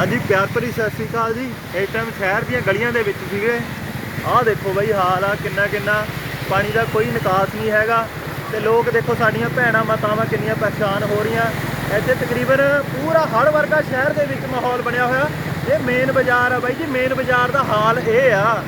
ਹਾਂਜੀ, ਪਿਆਰ ਭਰੀ ਸਤਿ ਸ੍ਰੀ ਅਕਾਲ ਜੀ। ਇਸ ਟਾਈਮ ਸ਼ਹਿਰ ਦੀਆਂ ਗਲੀਆਂ ਦੇ ਵਿੱਚ ਸੀਗੇ। ਆਹ ਦੇਖੋ ਬਈ ਹਾਲ ਆ, ਕਿੰਨਾ ਕਿੰਨਾ ਪਾਣੀ ਦਾ ਕੋਈ ਨਿਕਾਸ ਨਹੀਂ ਹੈਗਾ। ਤੇ ਲੋਕ ਦੇਖੋ ਸਾਡੀਆਂ ਭੈਣਾਂ ਮਾਤਾਵਾਂ ਕਿੰਨੀਆਂ ਪਰੇਸ਼ਾਨ ਹੋ ਰਹੀਆਂ। ਇੱਥੇ ਤਕਰੀਬਨ ਪੂਰਾ ਹੜ ਵਰਗਾ ਸ਼ਹਿਰ ਦੇ ਵਿੱਚ ਮਾਹੌਲ ਬਣਿਆ ਹੋਇਆ। ਇਹ ਮੇਨ ਬਾਜ਼ਾਰ ਆ ਬਾਈ ਜੀ ਮੇਨ ਬਾਜ਼ਾਰ ਦਾ ਹਾਲ ਇਹ ਆ।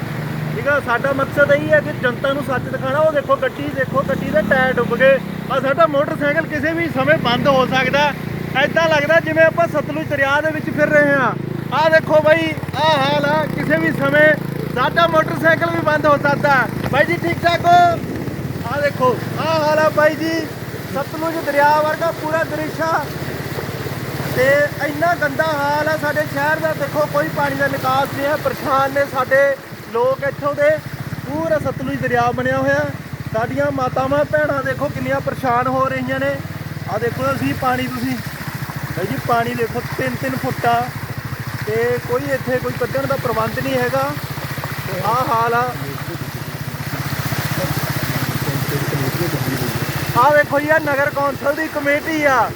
ਠੀਕ ਆ, ਸਾਡਾ ਮਕਸਦ ਇਹੀ ਹੈ ਕਿ ਜਨਤਾ ਨੂੰ ਸੱਚ ਦਿਖਾਣਾ ਉਹ ਦੇਖੋ ਗੱਡੀ ਦੇਖੋ ਗੱਡੀ ਦੇ ਟਾਇਰ ਡੁੱਬ ਗਏ। ਆ ਸਾਡਾ ਮੋਟਰਸਾਈਕਲ ਕਿਸੇ ਵੀ ਸਮੇਂ ਬੰਦ ਹੋ ਸਕਦਾ। ਐਦਾਂ ਲੱਗਦਾ ਜਿਵੇਂ ਆਪਾਂ ਸਤਲੁਜ ਦਰਿਆ ਦੇ ਵਿੱਚ ਫਿਰ ਰਹੇ ਹਾਂ। ਆਹ ਦੇਖੋ ਬਾਈ, ਆਹ ਹਾਲ ਆ, ਕਿਸੇ ਵੀ ਸਮੇਂ ਸਾਡਾ ਮੋਟਰਸਾਈਕਲ ਵੀ ਬੰਦ ਹੋ ਸਕਦਾ। ਬਾਈ ਜੀ, ਠੀਕ ਠਾਕ ਹੋ? ਆਹ ਦੇਖੋ, ਆਹ ਹਾਲ ਆ ਬਾਈ ਜੀ, ਸਤਲੁਜ ਦਰਿਆ ਵਰਗਾ ਪੂਰਾ ਦ੍ਰਿਸ਼ ਆ। ਤੇ ਇੰਨਾ ਗੰਦਾ ਹਾਲ ਆ ਸਾਡੇ ਸ਼ਹਿਰ ਦਾ, ਦੇਖੋ ਕੋਈ ਪਾਣੀ ਦਾ ਨਿਕਾਸ ਨਹੀਂ ਹੈ ਪਰੇਸ਼ਾਨ ਨੇ ਸਾਡੇ ਲੋਕ ਇੱਥੋਂ ਦੇ। ਪੂਰਾ ਸਤਲੁਜ ਦਰਿਆ ਬਣਿਆ ਹੋਇਆ। ਸਾਡੀਆਂ ਮਾਤਾਵਾਂ, ਭੈਣਾਂ ਦੇਖੋ ਕਿੰਨੀਆਂ ਪਰੇਸ਼ਾਨ ਹੋ ਰਹੀਆਂ ਨੇ। ਆ ਦੇਖੋ ਅਸੀਂ ਪਾਣੀ ਤੁਸੀਂ ਭਾਈ ਜੀ, ਪਾਣੀ ਦੇਖੋ 3-3 ਫੁੱਟਾ। ਤੇ ਕੋਈ ਇੱਥੇ ਕੋਈ ਕੱਢਣ ਦਾ ਪ੍ਰਬੰਧ ਨਹੀਂ ਹੈਗਾ। ਤੇ ਆਹ ਹਾਲ ਆ। ਆ ਵੇਖੋ ਜੀ ਆ ਨਗਰ ਕੌਂਸਲ ਦੀ ਕਮੇਟੀ ਆ।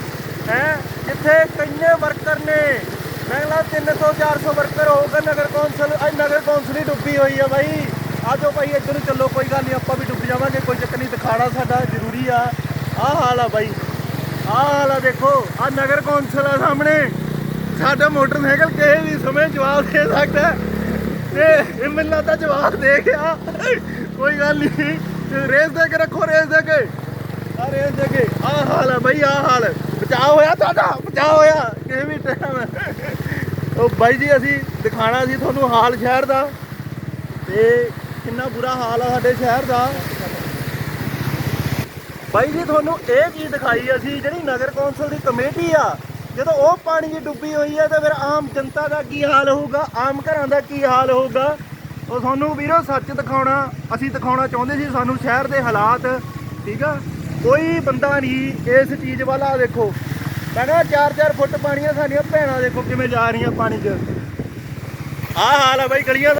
ਹੈ? ਜਿੱਥੇ ਕਿੰਨੇ ਵਰਕਰ ਨੇ। ਮੈਂ ਕਹਿੰਦਾ 300 400 ਵਰਕਰ ਹੋਊਗਾ ਨਗਰ ਕੌਂਸਲ। ਅੱਜ ਨਗਰ ਕੌਂਸਲ ਹੀ ਡੁੱਬੀ ਹੋਈ ਆ ਬਾਈ। ਆ ਜਾਓ ਭਾਈ, ਇੱਧਰ ਨੂੰ ਚੱਲੋ, ਕੋਈ ਗੱਲ ਨਹੀਂ, ਆਪਾਂ ਵੀ ਡੁੱਬ ਜਾਵਾਂਗੇ, ਕੋਈ ਚੱਕਰ ਨਹੀਂ ਦਿਖਾਣਾ ਸਾਡਾ ਜ਼ਰੂਰੀ ਆ। ਆਹ ਹਾਲ ਆ ਬਾਈ। ਆਹ ਹਾਲ ਦੇਖੋ ਆ ਨਗਰ ਕੌਂਸਲ ਆ ਸਾਹਮਣੇ। ਸਾਡਾ ਮੋਟਰਸਾਈਕਲ ਕਿਸੇ ਵੀ ਸਮੇਂ ਜਵਾਬ ਦੇ ਸਕਦਾ ਤੇ ਇਹ ਮੈਨੂੰ ਲੱਗਦਾ ਜਵਾਬ ਦੇ ਗਿਆ। ਕੋਈ ਗੱਲ ਨਹੀਂ। ਰੇਸ ਦੇ ਕੇ ਰੱਖੋ, ਰੇਸ ਦੇ ਕੇ। ਆ ਰੇਸ ਦੇ ਕੇ। ਆਹ ਹਾਲ ਹੈ ਬਈ, ਆਹ ਹਾਲ। ਬਚਾਅ ਹੋਇਆ ਤੁਹਾਡਾ, ਬਚਾਅ ਹੋਇਆ। ਕਿਸੇ ਵੀ ਟਾਈਮ ਉਹ ਬਾਈ ਜੀ, ਅਸੀਂ ਦਿਖਾਣਾ ਸੀ ਤੁਹਾਨੂੰ ਹਾਲ ਸ਼ਹਿਰ ਦਾ। ਤੇ ਕਿੰਨਾ ਬੁਰਾ ਹਾਲ ਆ ਸਾਡੇ ਸ਼ਹਿਰ ਦਾ। ਬਾਈ ਜੀ, ਤੁਹਾਨੂੰ ਇਹ ਚੀਜ਼ ਦਿਖਾਈ ਅਸੀਂ ਜਿਹੜੀ ਨਗਰ ਕੌਂਸਲ ਦੀ ਕਮੇਟੀ ਆ, ਜਦੋਂ ਉਹ ਪਾਣੀ 'ਚ ਡੁੱਬੀ ਹੋਈ ਹੈ ਤਾਂ ਫਿਰ ਆਮ ਜਨਤਾ ਦਾ ਕੀ ਹਾਲ ਹੋਊਗਾ? ਆਮ ਘਰਾਂ ਦਾ ਕੀ ਹਾਲ ਹੋਊਗਾ? ਉਹ ਤੁਹਾਨੂੰ ਵੀਰੋ ਸੱਚ ਦਿਖਾਉਣਾ, ਅਸੀਂ ਦਿਖਾਉਣਾ ਚਾਹੁੰਦੇ ਸੀ ਸਾਨੂੰ ਸ਼ਹਿਰ ਦੇ ਹਾਲਾਤ, ਠੀਕ ਆ? ਕੋਈ ਬੰਦਾ ਨਹੀਂ ਇਸ ਚੀਜ਼ ਵੱਲ ਆ ਦੇਖੋ। ਮੈਂ ਕਿਹਾ 4-4 ਫੁੱਟ ਪਾਣੀਆਂ ਸਾਡੀਆਂ ਭੈਣਾਂ ਦੇਖੋ ਕਿਵੇਂ ਜਾ ਰਹੀਆਂ ਪਾਣੀ 'ਚ। ਆਹ ਹਾਲ ਆ ਬਾਈ, ਗਲੀਆਂ